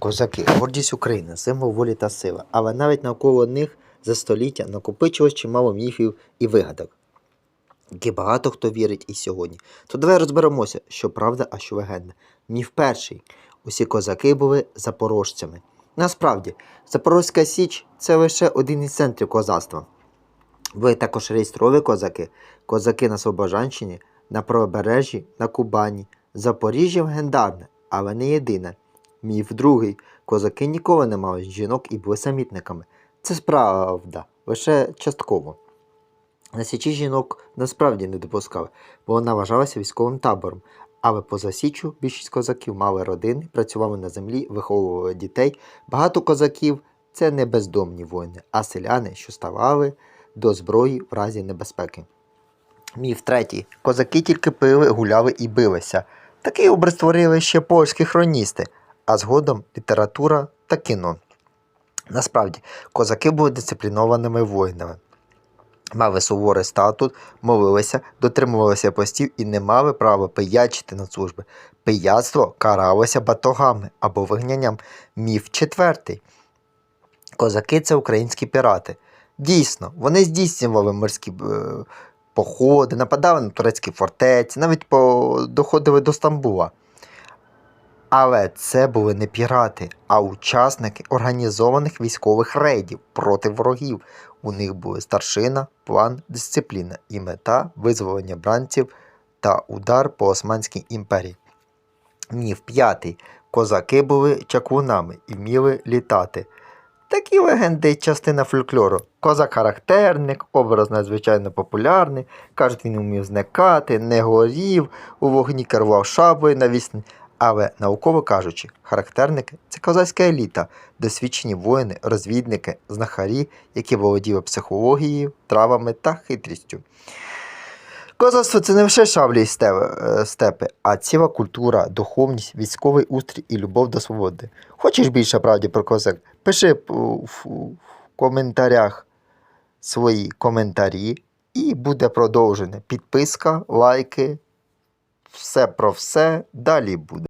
Козаки, гордість України, символ волі та сили, але навіть навколо них за століття накопичилось чимало міфів і вигадок, які багато хто вірить і сьогодні. То давай розберемося, що правда, а що легенда. Міф перший. Усі козаки були запорожцями. Насправді, Запорозька Січ це лише один із центрів козацтва. Були також реєстрові козаки, козаки на Слобожанщині, на Правобережжі, на Кубані, Запоріжжя легендарне, але не єдине. Міф другий. Козаки ніколи не мали жінок і були самітниками. Це справда, лише частково. На січі жінок насправді не допускали, бо вона вважалася військовим табором. Але поза січу більшість козаків мали родини, працювали на землі, виховували дітей. Багато козаків це не бездомні воїни, а селяни, що ставали до зброї в разі небезпеки. Міф третій. Козаки тільки пили, гуляли і билися. Такий образ створили ще польські хроністи, а згодом література та кіно. Насправді, козаки були дисциплінованими воїнами. Мали суворий статут, молилися, дотримувалися постів і не мали права пиячити на служби. Пияцтво каралося батогами або вигнанням. Міф четвертий. Козаки це українські пірати. Дійсно, вони здійснювали морські е, походи, нападали на турецькі фортеці, навіть доходили до Стамбула. Але це були не пірати, а учасники організованих військових рейдів проти ворогів. У них були старшина, план, дисципліна і мета визволення бранців та удар по Османській імперії. Міф п'ятий. Козаки були чаклунами і вміли літати. Такі легенди частина фольклору. Козак характерник, образ надзвичайно популярний. Кажуть, він вмів зникати, не горів, у вогні керував шаблею на вісні. Але науково кажучи, характерники це козацька еліта, досвідчені воїни, розвідники, знахарі, які володіли психологією, травами та хитрістю. Козацтво це не лише шаблі і е, степи, а ціла культура, духовність, військовий устрій і любов до свободи. Хочеш більше правді про козак? Пиши в, коментарях свої коментарі, і буде продовжене. Підписка, лайки, все про все далі буде.